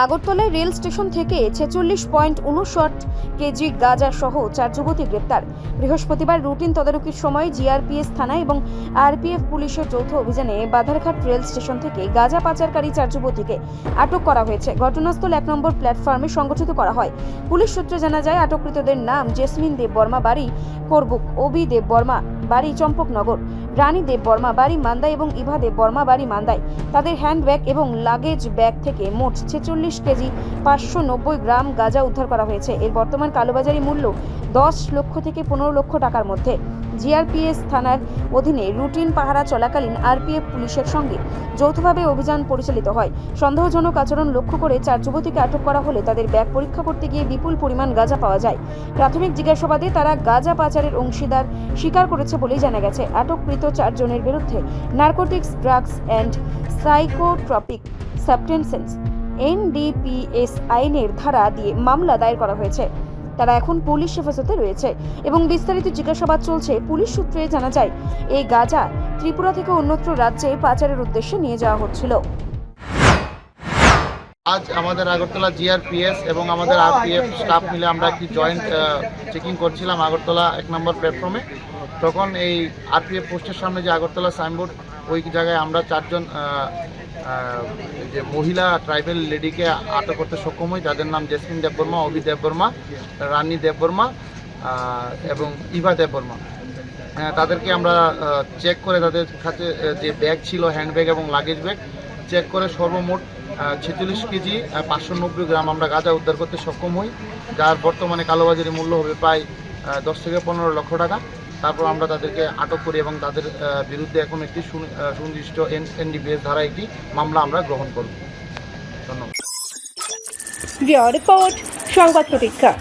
আগরতলায় rail station থেকে ছেচল্লিশ পয়েন্ট উনষট কেজি গাঁজা সহ চার যুবতী গ্রেপ্তার। বৃহস্পতিবার রুটিন তদারকির সময় জিআরপিএস থানা এবং আরপিএফ পুলিশের যৌথ অভিযানে বাধারঘাট রেল স্টেশন থেকে গাঁজা পাচারকারী চার যুবতীকে আটক করা হয়েছে। ঘটনাস্থল এক নম্বর প্ল্যাটফর্মে সংগঠিত করা হয়। পুলিশ সূত্রে জানা যায়, আটককৃতদের নাম জেসমিন দেব বর্মা, বাড়ি করবুক অবি দেব বর্মা, বাড়ি চম্পকনগর। রানী দেব বর্মা, বাড়ি মান্দায় এবং ইভা দেব বর্মা, বাড়ি মান্দায় তাদের হ্যান্ডব্যাগ এবং লাগেজ ব্যাগ থেকে মোট ছেচল্লিশ কেজি পাঁচশো নব্বই গ্রাম গাঁজা উদ্ধার করা হয়েছে। এর বর্তমান কালোবাজারি মূল্য দশ লক্ষ থেকে পনেরো লক্ষ টাকার মধ্যে। জিআরপিএস থানার অধীনে রুটিন পাহারা চলাকালীন আরপিএফ পুলিশের সঙ্গে যৌথভাবে অভিযান পরিচালিত হয়। সন্দেহজনক আচরণ লক্ষ্য করে চার যুবতীকে আটক করা হলে তাদের ব্যাগ পরীক্ষা করতে গিয়ে বিপুল পরিমাণ গাঁজা পাওয়া যায়। প্রাথমিক জিজ্ঞাসাবাদে তারা গাঁজা পাচারের অংশীদার স্বীকার করেছে বলেই জানা গেছে। আটককৃত চারজনের বিরুদ্ধে narcotics, drugs and psychotropic substances NDPS আইনের ধারা দিয়ে মামলা দায়ের করা হয়েছে। তারা এখন পুলিশ হেফাজতে রয়েছে এবং বিস্তারিত জিজ্ঞাসাবাদ চলছে পুলিশ সূত্রে জানা যায়, এই গাঁজা ত্রিপুরা থেকে অন্যত্র রাজ্যে পাচারের উদ্দেশ্যে নিয়ে যাওয়া হচ্ছিল। আজ আমাদের আগরতলা জিআরপিএস এবং আমাদের আরপিএফ স্টাফ মিলে আমরা একটি জয়েন্ট চেকিং করছিলাম আগরতলা এক নম্বর প্ল্যাটফর্মে। তখন এই আরপিএফ পোস্টের সামনে যে আগরতলা সাইনবোর্ড, ওই জায়গায় আমরা চারজন যে মহিলা ট্রাইবেল লেডিকে আটক করতে সক্ষম হই। যাদের নাম জেসমিন দেববর্মা, অভি দেববর্মা, রানী দেববর্মা এবং ইভা দেববর্মা। তাদেরকে আমরা চেক করে তাদের কাছে যে ব্যাগ ছিল হ্যান্ডব্যাগ এবং লাগেজ ব্যাগ চেক করে সর্বমোট ছেচল্লিশ কেজি পাঁচশো নব্বই গ্রাম আমরা গাঁজা উদ্ধার করতে সক্ষম হই, যার বর্তমানে কালোবাজারি মূল্য হবে প্রায় দশ থেকে পনেরো লক্ষ টাকা। তারপর আমরা তাদেরকে আটক করি এবং তাদের বিরুদ্ধে এখন একটি সুনির্দিষ্ট এন এনডিপিএস ধারা একটি মামলা আমরা গ্রহণ করব। ধন্যবাদ। রিপোর্ট, সংবাদ প্রতীক্ষা।